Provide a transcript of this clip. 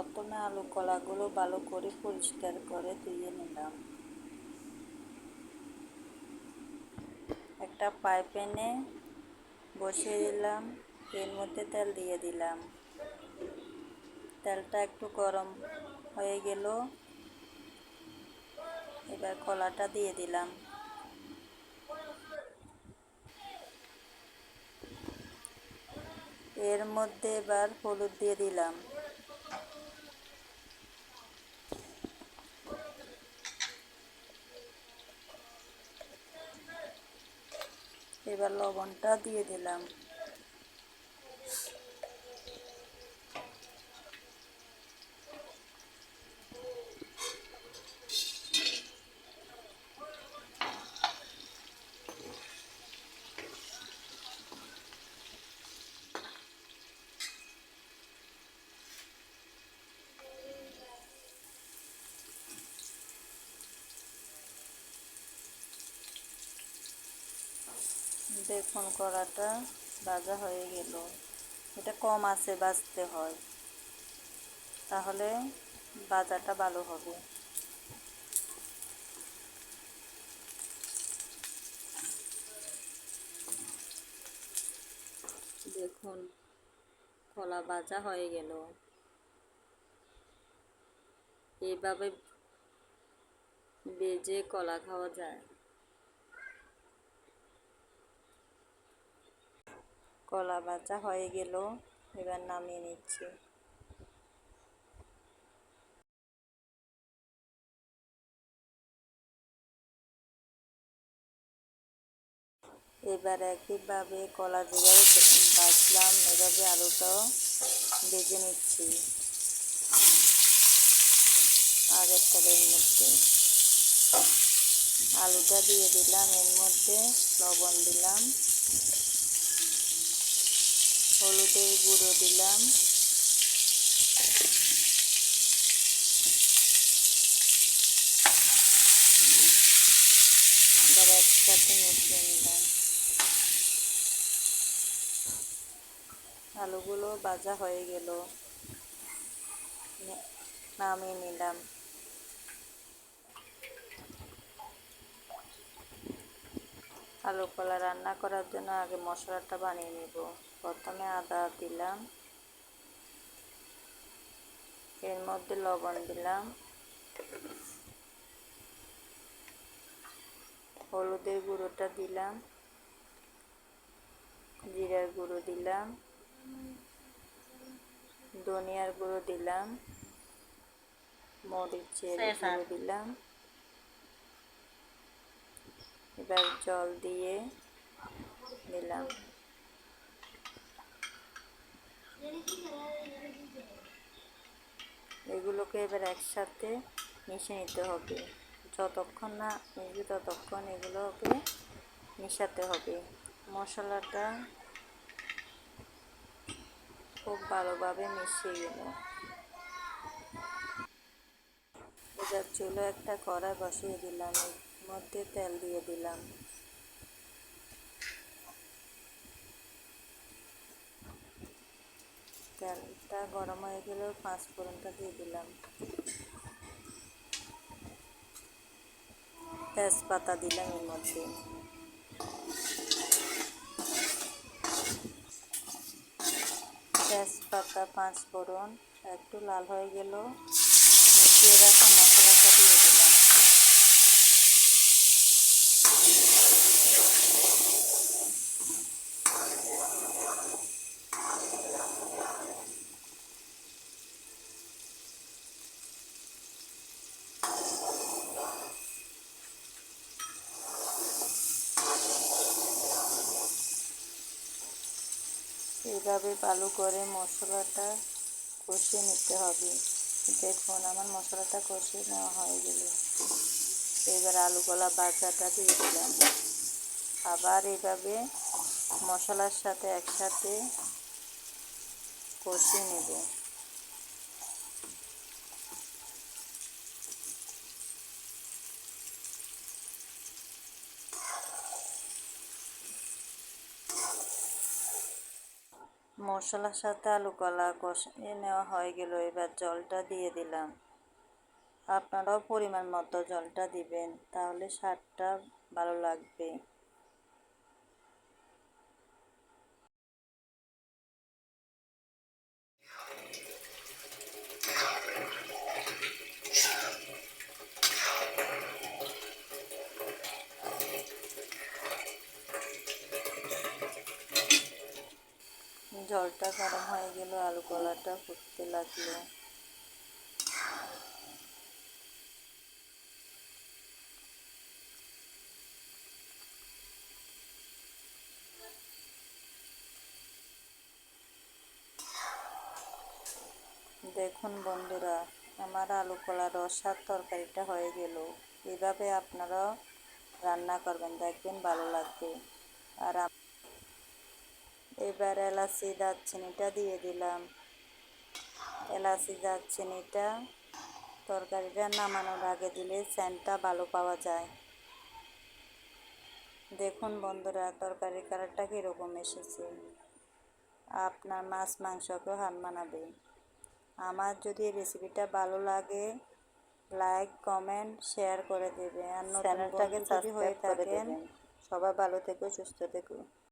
প্রথমে আলু কলাগুলো ভালো করে পরিষ্কার করে ধুয়ে নিলাম। একটা পাইপ এনে বসিয়ে দিলাম, এর মধ্যে তেল দিয়ে দিলাম। তেলটা একটু গরম হয়ে গেল, এবার কলাটা দিয়ে দিলাম। এর মধ্যে এবার হলুদ দিয়ে দিলাম। এবার লবণটা দিয়ে দিলাম। দেখুন কড়াটা ভাজা হয়ে গেল। এটা কম আছে, বাজতে হয়। তাহলে বাজাটা ভালো হবে। দেখুন, কলা ভাজা হয়ে গেল। এইভাবে বেজে কলা খাওয়া যায়। কলা ভাজা হয়ে গেল, এবার নামিয়ে নিচ্ছি। এবার একইভাবে কলা যেভাবে বাজলাম এভাবে আলুটাও ভেজে নিচ্ছি। আগের তেলের মধ্যে আলুটা দিয়ে দিলাম, এর মধ্যে লবণ দিলাম। হলুদের গুঁড়ো দিলাম। এবার একসাথে মিশিয়ে নিলাম। আলুগুলো ভাজা হয়ে গেল। নামিয়ে নিলাম। আলু কলা রান্না করার জন্য আগে মশলাটা বানিয়ে নেব। প্রথমে আদা দিলাম। এর মধ্যে লবণ দিলাম। হলুদের গুঁড়োটা দিলাম। জিরার গুঁড়ো দিলাম। ধনিয়ার গুঁড়ো দিলাম। মরিচের গুঁড়ো দিলাম। এবার জল দিয়ে দিলাম। এগুলোকে এবার একসাথে মিশিয়ে নিতে হবে। যতক্ষণ না মিশবে, ততক্ষণ এগুলোকে মিশাতে হবে। মশলাটা খুব ভালোভাবে মিশিয়ে গেল এবার চুলো একটা কড়াই বসিয়ে দিলাম মধ্যে তেল দিয়ে দিলাম। তেলটা গরম হয়ে গেলে পাঁচ ফোড়নটা দিয়ে দিলাম। তেজপাতা দিলাম এর মধ্যে। তেজপাতা পাঁচ ফোড়ন, একটু লাল হয়ে গেল মিশিয়ে রাখা মশলাটা দিয়ে দিলাম। এইভাবে ভালো করে মশলাটা কষিয়ে নিতে হবে। দেখুন, আমার মশলাটা কষিয়ে নেওয়া হয়ে গেল। এবার আলু কলা বাজাটা দিয়ে দিলাম। আবার এইভাবে মশলার সাথে একসাথে কষিয়ে নেব। মশলার সাথে আলু কলা কষিয়ে নেওয়া হয়ে গেল। এবার জলটা দিয়ে দিলাম। আপনারাও পরিমাণ মতো জলটা দিবেন, তাহলে স্বাদটা ভালো লাগবে। জলটা গরম হয়ে গেল, আলু কলাটা ফুটতে লাগল। দেখুন বন্ধুরা, আমার আলু কলা রসার তরকারিটা হয়ে গেল। এভাবে আপনারাও রান্না করবেন, দেখবেন ভালো লাগবে। আর এবার এলাচি দারচিনিটা দিয়ে দিলাম। এলাচি দারচিনিটা তরকারিটা নামানোর আগে দিলে স্যান্টটা ভালো পাওয়া যায়। দেখুন বন্ধুরা তরকারির কালারটা কীরকম এসেছে। আপনার মাছ মাংসকেও হার মানাবে। আমার যদি রেসিপিটা ভালো লাগে লাইক কমেন্ট শেয়ার করে দেবে আর চ্যানেলটাকে যদি হয়ে থাকেন সবাই ভালো থেকো সুস্থ থেকো।